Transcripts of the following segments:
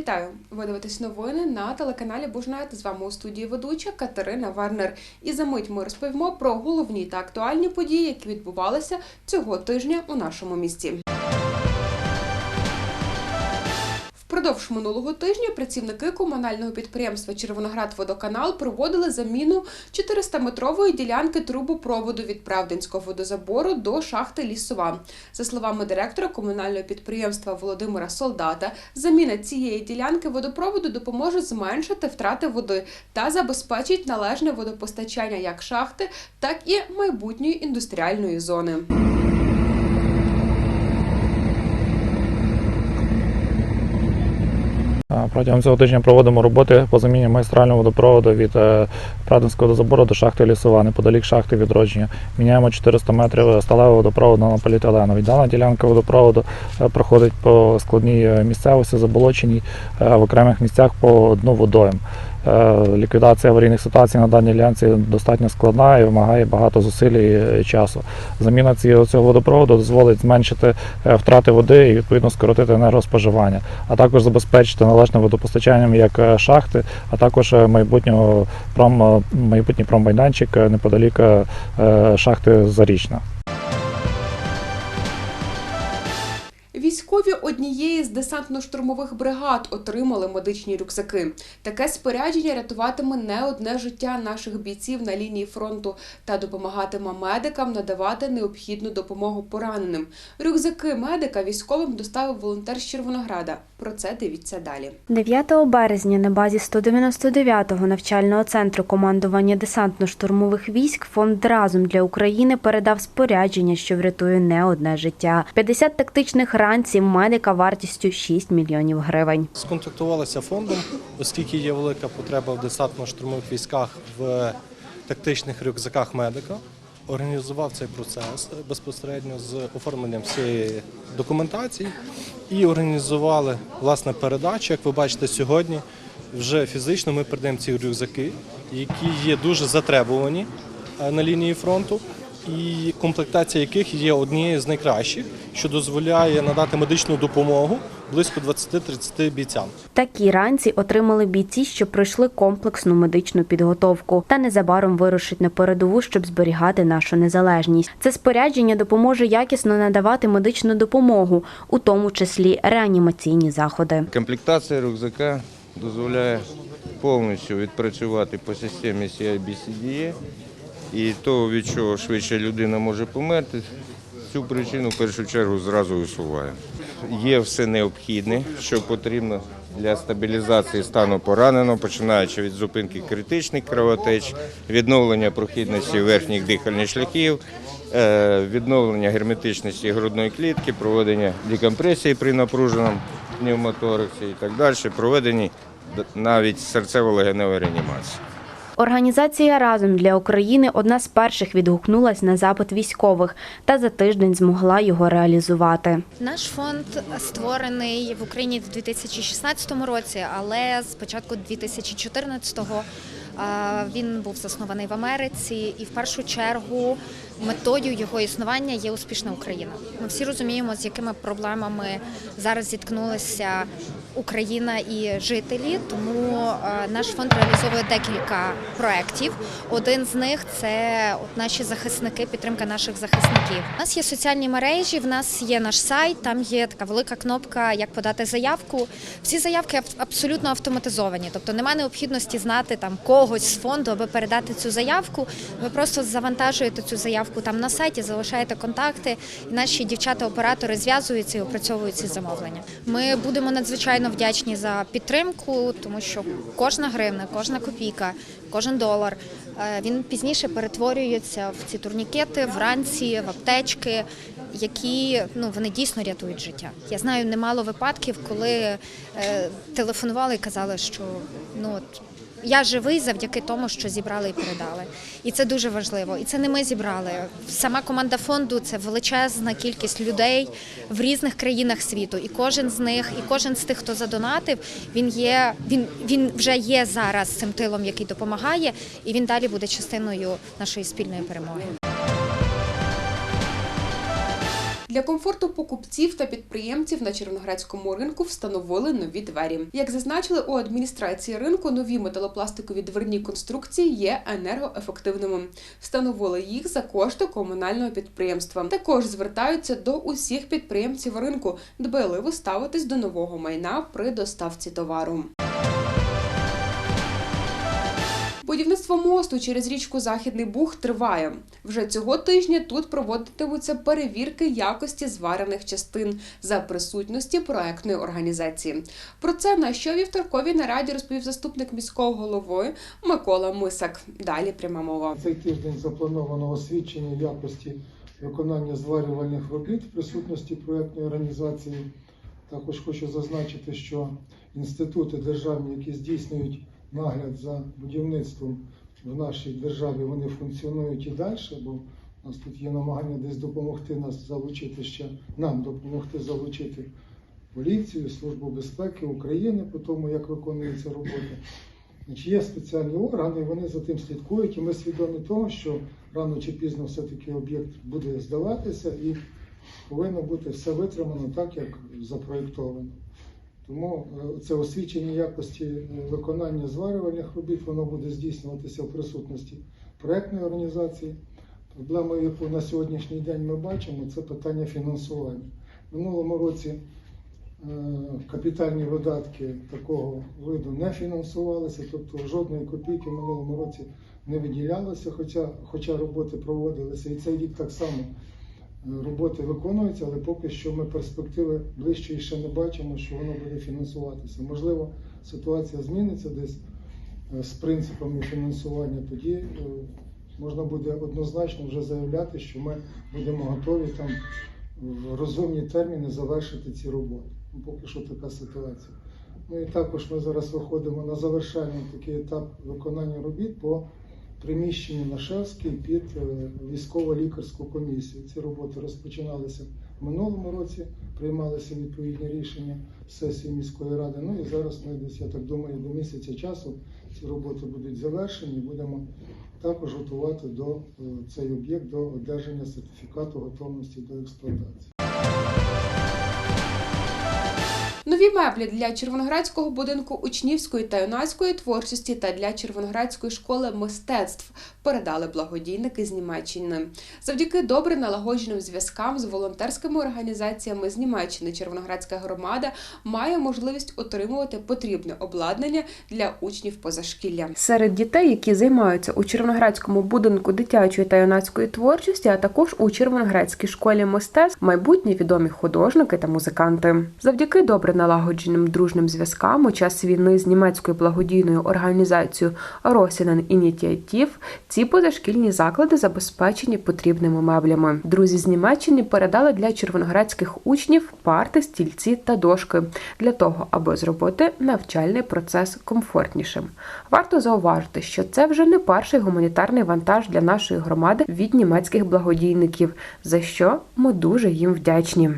Вітаю! Ви дивитесь новини на телеканалі Бужнет. З вами у студії ведуча Катерина Вернер. І за мить ми розповімо про головні та актуальні події, які відбувалися цього тижня у нашому місті. Впродовж минулого тижня працівники комунального підприємства Червоноградводоканал проводили заміну 400-метрової ділянки трубопроводу від Правдинського водозабору до шахти Лісова. За словами директора комунального підприємства Володимира Солдата, заміна цієї ділянки водопроводу допоможе зменшити втрати води та забезпечить належне водопостачання як шахти, так і майбутньої індустріальної зони. Протягом цього тижня проводимо роботи по заміні магістрального водопроводу від е, Прадинського водозабору до шахти Лісова, неподалік шахти відродження. Міняємо 400 метрів сталевого водопроводу на поліетиленовий. Дана ділянка водопроводу е, проходить по складній е, місцевості, заболоченій е, в окремих місцях по дну водойм. Е, Ліквідація аварійних ситуацій на даній ділянці достатньо складна і вимагає багато зусиль і е, часу. Заміна цього водопроводу дозволить зменшити е, втрати води і відповідно скоротити енергоспоживання, а також забезпечити належне водопостачанням як шахти, а також майбутнього пром, майбутній промайданчик неподалік шахти Зарічна. Військові однієї з десантно-штурмових бригад отримали медичні рюкзаки. Таке спорядження рятуватиме не одне життя наших бійців на лінії фронту та допомагатиме медикам надавати необхідну допомогу пораненим. Рюкзаки медика військовим доставив волонтер з Червонограда. Про це дивіться далі. 9 березня на базі 199-го навчального центру командування десантно-штурмових військ фонд Разом для України передав спорядження, що врятує не одне життя. 50 тактичних ранців медика вартістю 6 мільйонів гривень. Сконтактувалися фондом, оскільки є велика потреба в десантно-штурмових військах в тактичних рюкзаках медика. Організував цей процес безпосередньо з оформленням всієї документації і організували власне передачу. Як ви бачите сьогодні, вже фізично ми передаємо ці рюкзаки, які є дуже затребувані е, на лінії фронту, і комплектація яких є однією з найкращих, що дозволяє надати медичну допомогу близько 20-30 бійцям. Такі ранці отримали бійці, що пройшли комплексну медичну підготовку та незабаром вирушать на передову, щоб зберігати нашу незалежність. Це спорядження допоможе якісно надавати медичну допомогу, у тому числі реанімаційні заходи. Комплектація рюкзака дозволяє повністю відпрацювати по системі CIBCDE і то, від чого швидше людина може померти, цю причину в першу чергу зразу усуває. Є все необхідне, що потрібно для стабілізації стану пораненого, починаючи від зупинки критичних кровотеч, відновлення прохідності верхніх дихальних шляхів, е, відновлення герметичності грудної клітки, проведення декомпресії при напруженому пневмотораксі і так далі, проведені навіть серцево-легеневої реанімації. Організація Разом для України одна з перших відгукнулась на запит військових та за тиждень змогла його реалізувати. Наш фонд створений в Україні в 2016 році, але з початку 2014-го він був заснований в Америці, і в першу чергу метою його існування є успішна Україна. Ми всі розуміємо, з якими проблемами зараз зіткнулися Україна і жителі. Тому е, наш фонд реалізовує декілька проєктів. Один з них це наші захисники, підтримка наших захисників. У нас є соціальні мережі, в нас є наш сайт, там є така велика кнопка, як подати заявку. Всі заявки абсолютно автоматизовані, тобто немає необхідності знати там когось з фонду, аби передати цю заявку. Ви просто завантажуєте цю заявку там на сайті, залишаєте контакти, і наші дівчата-оператори зв'язуються і опрацьовують ці замовлення. Ми будемо надзвичайно вдячні за підтримку, тому що кожна гривна, кожна копійка, кожен долар е, він пізніше перетворюється в ці турнікети, вранці, в аптечки, які ну вони дійсно рятують життя. Я знаю немало випадків, коли е, телефонували і казали, що ну. Я живий завдяки тому, що зібрали і передали, і це дуже важливо. І це не ми зібрали. Сама команда фонду це величезна кількість людей в різних країнах світу. І кожен з них, і кожен з тих, хто задонатив, він є. Він він вже є зараз цим тилом, який допомагає, і він далі буде частиною нашої спільної перемоги. Для комфорту покупців та підприємців на Червоноградському ринку встановили нові двері. Як зазначили у адміністрації ринку, нові металопластикові дверні конструкції є енергоефективними. Встановили їх за кошти комунального підприємства. Також звертаються до усіх підприємців ринку дбайливо ставитись до нового майна при доставці товару. Будівництво мосту через річку Західний Буг триває. Вже цього тижня тут проводитимуться перевірки якості зварених частин за присутності проектної організації. Про це на щовівторковій нараді розповів заступник міського голови Микола Мисак. Далі пряма мова. Цей тиждень заплановано освідчення якості виконання зварювальних робіт в присутності проєктної організації. Також хочу зазначити, що інститути державні, які здійснюють нагляд за будівництвом в нашій державі, вони функціонують і далі, бо у нас тут є намагання десь допомогти нас залучити ще нам допомогти залучити поліцію, Службу безпеки України по тому, як виконується робота. Значить, є спеціальні органи, вони за тим слідкують, і ми свідомі того, що рано чи пізно все-таки об'єкт буде здаватися і повинно бути все витримано так, як запроєктовано. Тому е, це освідчення якості е, виконання зварювальних робіт, воно буде здійснюватися в присутності проектної організації. Проблемою, яку на сьогоднішній день ми бачимо, це питання фінансування. В минулому році Е, капітальні видатки такого виду не фінансувалися, тобто жодної копійки в минулому році не виділялося, хоча, хоча роботи проводилися. І цей рік так само роботи виконуються, але поки що ми перспективи ближчої ще не бачимо, що воно буде фінансуватися. Можливо, ситуація зміниться десь е, з принципами фінансування, тоді е, можна буде однозначно вже заявляти, що ми будемо готові там в розумні терміни завершити ці роботи. Ну, Поки що така ситуація. Ну і також ми зараз виходимо на завершальний такий етап виконання робіт по приміщенню на Шевській під е, військово-лікарську комісію. Ці роботи розпочиналися в минулому році, приймалися відповідні рішення сесії міської ради. Ну і зараз ми десь, я так думаю, до місяця часу ці роботи будуть завершені. Будемо також готувати до е, цей об'єкт до одержання сертифікату готовності до експлуатації. Нові меблі для Червоноградського будинку учнівської та юнацької творчості та для Червоноградської школи мистецтв передали благодійники з Німеччини. Завдяки добре налагодженим зв'язкам з волонтерськими організаціями з Німеччини Червоноградська громада має можливість отримувати потрібне обладнання для учнів позашкілля. Серед дітей, які займаються у Червоноградському будинку дитячої та юнацької творчості, а також у Червоноградській школі мистецтв, майбутні відомі художники та музиканти. Завдяки добре налагодженим дружним зв'язкам у час війни з німецькою благодійною організацією Росінен Ініціатив ці позашкільні заклади забезпечені потрібними меблями. Друзі з Німеччини передали для червоноградських учнів парти, стільці та дошки для того, аби зробити навчальний процес комфортнішим. Варто зауважити, що це вже не перший гуманітарний вантаж для нашої громади від німецьких благодійників, за що ми дуже їм вдячні.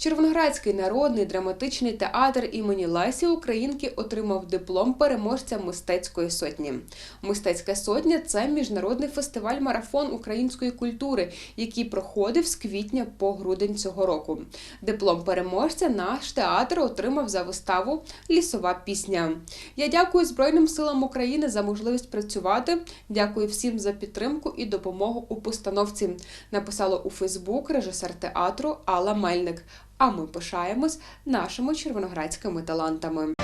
Червоноградський народний драматичний театр імені Лесі Українки отримав диплом переможця мистецької сотні. Мистецька сотня це міжнародний фестиваль марафон української культури, який проходив з квітня по грудень цього року. Диплом переможця наш театр отримав за виставу Лісова пісня. Я дякую Збройним силам України за можливість працювати. Дякую всім за підтримку і допомогу у постановці. Написала у Фейсбук режисер театру Алла Мельник. А ми пишаємось нашими червоноградськими талантами.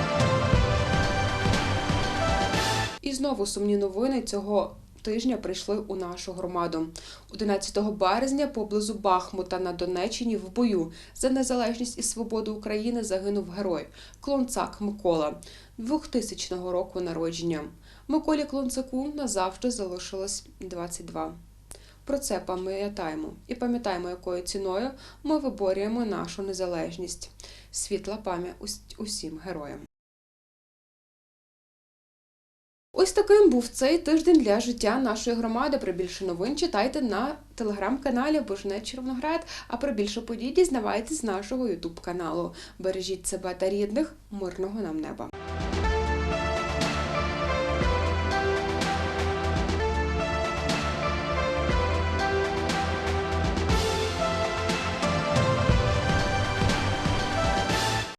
І знову сумні новини цього тижня прийшли у нашу громаду. 11 березня поблизу Бахмута на Донеччині в бою за незалежність і свободу України загинув герой Клонцак Микола 2000 року народження. Миколі Клонцаку назавжди залишилось 22. Про це пам'ятаємо і пам'ятаємо, якою ціною ми виборюємо нашу незалежність. Світла пам'ять усім героям. Ось таким був цей тиждень для життя нашої громади. Про більше новин читайте на телеграм-каналі Божнет Червоноград. А про більше подій дізнавайтесь з нашого ютуб каналу. Бережіть себе та рідних, мирного нам неба.